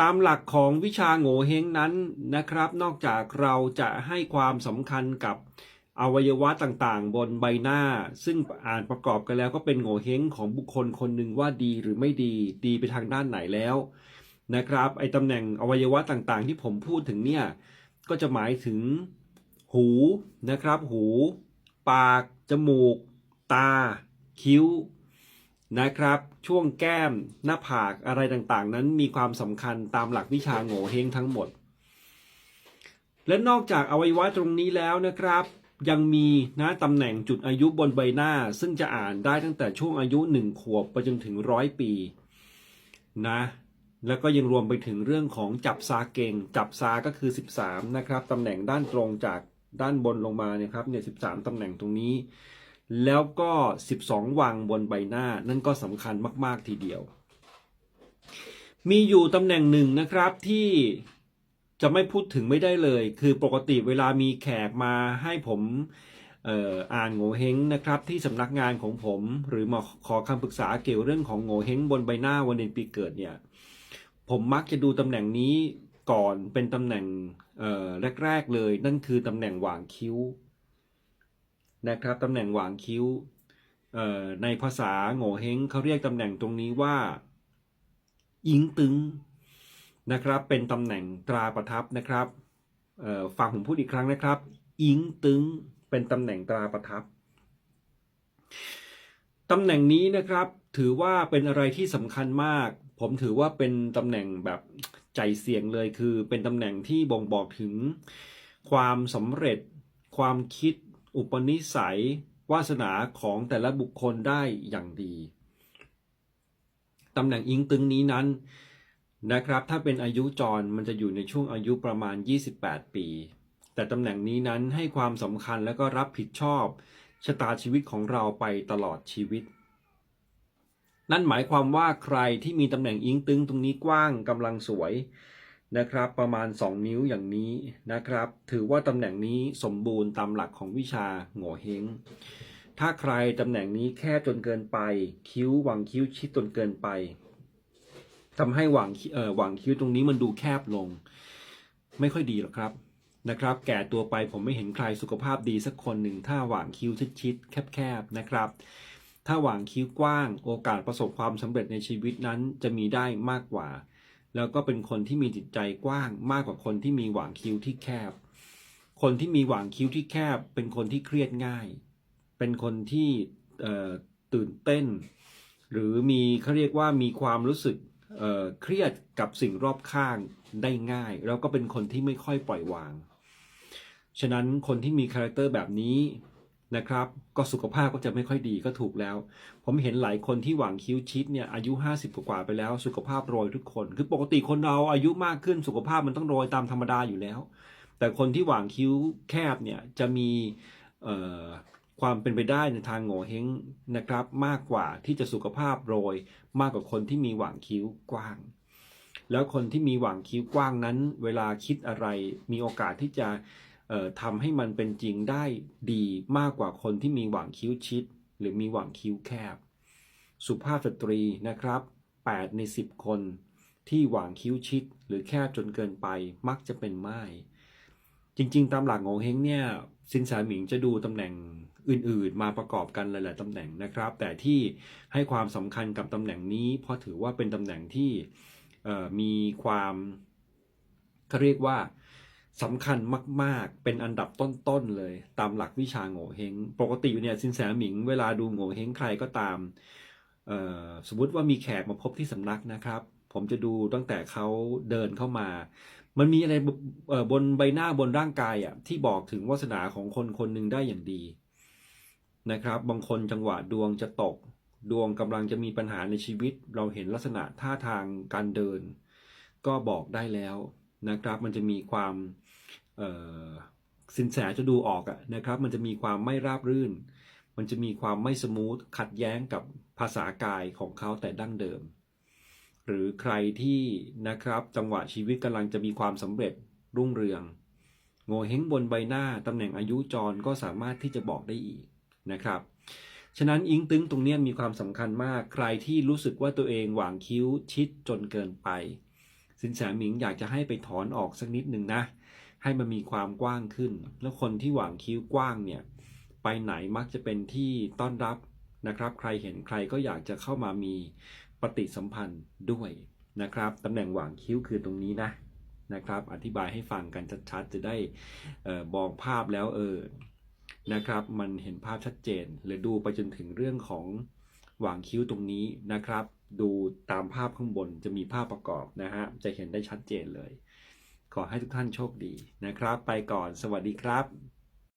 ตามหลักของวิชาโง่เฮงนั้นนะครับ นอกจากเราจะให้ความสำคัญกับอวัยวะต่างๆ บนใบหน้า ซึ่งอ่านประกอบกันแล้วก็เป็นโง่เฮงของบุคคลคนหนึ่งว่าดีหรือไม่ดีดีไปทางด้านไหนแล้วนะครับไอตำแหน่งอวัยวะต่างๆ ที่ผมพูดถึงเนี่ยก็จะหมายถึงหูนะครับ หู ปาก จมูก ตา คิ้ว นะครับ ช่วงแก้มหน้าผากอะไรต่างๆ นั้นมีความสำคัญตามหลักวิชาโง่เฮงทั้งหมด และนอกจากอวัยวะตรงนี้แล้วนะครับ ยังมีนะตำแหน่งจุดอายุบนใบหน้า ซึ่งจะอ่านได้ตั้งแต่ช่วงอายุหนึ่งขวบไปจนถึงร้อยปีนะแล้วก็ยังรวมไปถึงเรื่องของจับซาเก่ง จับซาก็คือ 13 นะครับตำแหน่งด้านตรงจากด้านบนลงมาเนี่ยครับเนี่ย13ตำแหน่งตรงนี้ แล้วก็ 12 วังบนใบหน้านั่นก็สำคัญมาก ๆ ทีเดียว มีอยู่ตำแหน่งหนึ่งนะครับที่จะไม่พูดถึงไม่ได้เลย คือปกติเวลามีแขกมาให้ผมอ่ออ่านโง่เฮงนะครับที่สำนักงานของผมหรือมาขอคำปรึกษาเกี่ยวเรื่องของโง่เฮงบนใบหน้าวันเดือนปีเกิดเนี่ยผมมักจะดูตำแหน่งนี้ก่อนเป็นตำแหน่งแรก ๆ เลย นั่นคือตำแหน่งหว่างคิ้ว นะครับตำแหน่งหว่างคิ้วในภาษาโง่เฮงเขาเรียกตำแหน่งตรงนี้ว่าอิงตึงนะครับเป็นตำแหน่งตราประทับนะครับฟังผมพูดอีกครั้งนะครับ อิงตึงเป็นตำแหน่งตราประทับตำแหน่งนี้นะครับถือว่าเป็นอะไรที่สำคัญมาก ผมถือว่าเป็นตำแหน่งแบบใจเสี่ยงเลยคือเป็นตำแหน่งที่บ่งบอกถึงความสำเร็จ ความคิด อุปนิสัยวาสนาของแต่ละบุคคลได้อย่างดีตำแหน่งอิงตึงนี้นั้นนะครับ ถ้าเป็นอายุจรมันจะอยู่ในช่วงอายุประมาณ 28 ปี แต่ตำแหน่งนี้นั้นให้ความสำคัญและก็รับผิดชอบชะตาชีวิตของเราไปตลอดชีวิต นั่นหมายความว่าใครที่มีตำแหน่งอิงตึงตรงนี้กว้างกำลังสวย นะครับ ประมาณ 2 นิ้วอย่างนี้นะครับ ถือว่าตำแหน่งนี้สมบูรณ์ตามหลักของวิชาโง่เฮงถ้าใครตำแหน่งนี้แคบจนเกินไป คิ้ววางคิ้วชิดจนเกินไปทำให้หว่างเอ่อหว่างคิ้วตรงนี้มันดูแคบลง ไม่ค่อยดีหรอกครับนะครับ แก่ตัวไปผมไม่เห็นใครสุขภาพดีสักคนหนึ่งถ้าหว่างคิ้วชิดๆแคบๆนะครับ ถ้าหว่างคิ้วกว้าง โอกาสประสบความสำเร็จในชีวิตนั้นจะมีได้มากกว่า แล้วก็เป็นคนที่มีจิตใจกว้างมากกว่าคนที่มีหว่างคิ้วที่แคบ คนที่มีหว่างคิ้วที่แคบ เป็นคนที่เครียดง่าย เป็นคนที่ตื่นเต้น หรือมีเขาเรียกว่ามีความรู้สึกเเครียดกับสิ่งรอบข้างได้ง่าย แล้วก็เป็นคนที่ไม่ค่อยปล่อยวาง ฉะนั้นคนที่มีคาแรคเตอร์แบบนี้ นะครับ ก็สุขภาพก็จะไม่ค่อยดีก็ถูกแล้ว ผมเห็นหลายคนที่หว่างคิ้วชิดเนี่ยอายุ 50 กว่าไปแล้ว สุขภาพโรยทุกคน คือปกติคนเราอายุมากขึ้นสุขภาพมันต้องโรยตามธรรมดาอยู่แล้ว แต่คนที่หว่างคิ้วแคบเนี่ยจะมีความเป็นไปได้ในทางโง่เฮงนะครับ มากกว่าที่จะสุขภาพโรย มากกว่าคนที่มีหว่างคิ้วกว้าง แล้วคนที่มีหว่างคิ้วกว้างนั้น เวลาคิดอะไรมีโอกาสที่จะ ทำให้มันเป็นจริงได้ดีมากกว่าคนที่มีหว่างคิ้วชิด หรือมีหว่างคิ้วแคบ สุภาพสตรีนะครับ 8 ใน 10 คนที่หว่างคิ้วชิด หรือแคบจนเกินไปมักจะเป็นไม้จริงๆ ตามหลักของเฮงเนี่ยสินแสหมิงจะดูตำแหน่งอื่นๆ มาประกอบกันหลายๆตำแหน่งนะครับ แต่ที่ให้ความสำคัญกับตำแหน่งนี้ เพราะถือว่าเป็นตำแหน่งที่มีความเขาเรียกว่า สำคัญมาก ๆ เป็นอันดับต้น ๆ เลย ตามหลักวิชาโง่เฮง ปกติเนี่ยสินแสหมิงเวลาดูโง่เฮงใครก็ตาม สมมติว่ามีแขกมาพบที่สำนักนะครับ ผมจะดูตั้งแต่เขาเดินเข้ามา มันมีอะไรบนใบหน้าบนร่างกายอะที่บอกถึงวาสนาของคนคนหนึ่งได้อย่างดีนะครับ บางคนจังหวะดวงจะตก ดวงกำลังจะมีปัญหาในชีวิต เราเห็นลักษณะท่าทางการเดิน ก็บอกได้แล้วนะครับ มันจะมีความ สินแสจะดูออกอะนะครับ มันจะมีความไม่ราบรื่น มันจะมีความไม่สมูทขัดแย้งกับภาษากายของเขาแต่ดั้งเดิม หรือใครที่นะครับจังหวะชีวิตกำลังจะมีความสำเร็จรุ่งเรืองโงเฮงบนใบหน้าตำแหน่งอายุจรก็สามารถที่จะบอกได้อีกนะครับ ฉะนั้นอิงตึงตรงนี้มีความสำคัญมาก ใครที่รู้สึกว่าตัวเองหว่างคิ้วชิดจนเกินไป สินแสหมิงอยากจะให้ไปถอนออกสักนิดหนึ่งนะ ให้มันมีความกว้างขึ้น แล้วคนที่หว่างคิ้วกว้างเนี่ยไปไหนมักจะเป็นที่ต้อนรับนะครับ ใครเห็นใครก็อยากจะเข้ามามีปฏิสัมพันธ์ด้วยนะครับตำแหน่งหว่างคิ้วคือตรงนี้นะนะครับ อธิบายให้ฟังกันชัดๆ จะได้บอกภาพแล้วเออนะครับ มันเห็นภาพชัดเจนหรือดูไปจนถึงเรื่องของหว่างคิ้วตรงนี้นะครับ ดูตามภาพข้างบนจะมีภาพประกอบนะฮะจะเห็นได้ชัดเจนเลย ขอให้ทุกท่านโชคดีนะครับ ไปก่อนสวัสดีครับ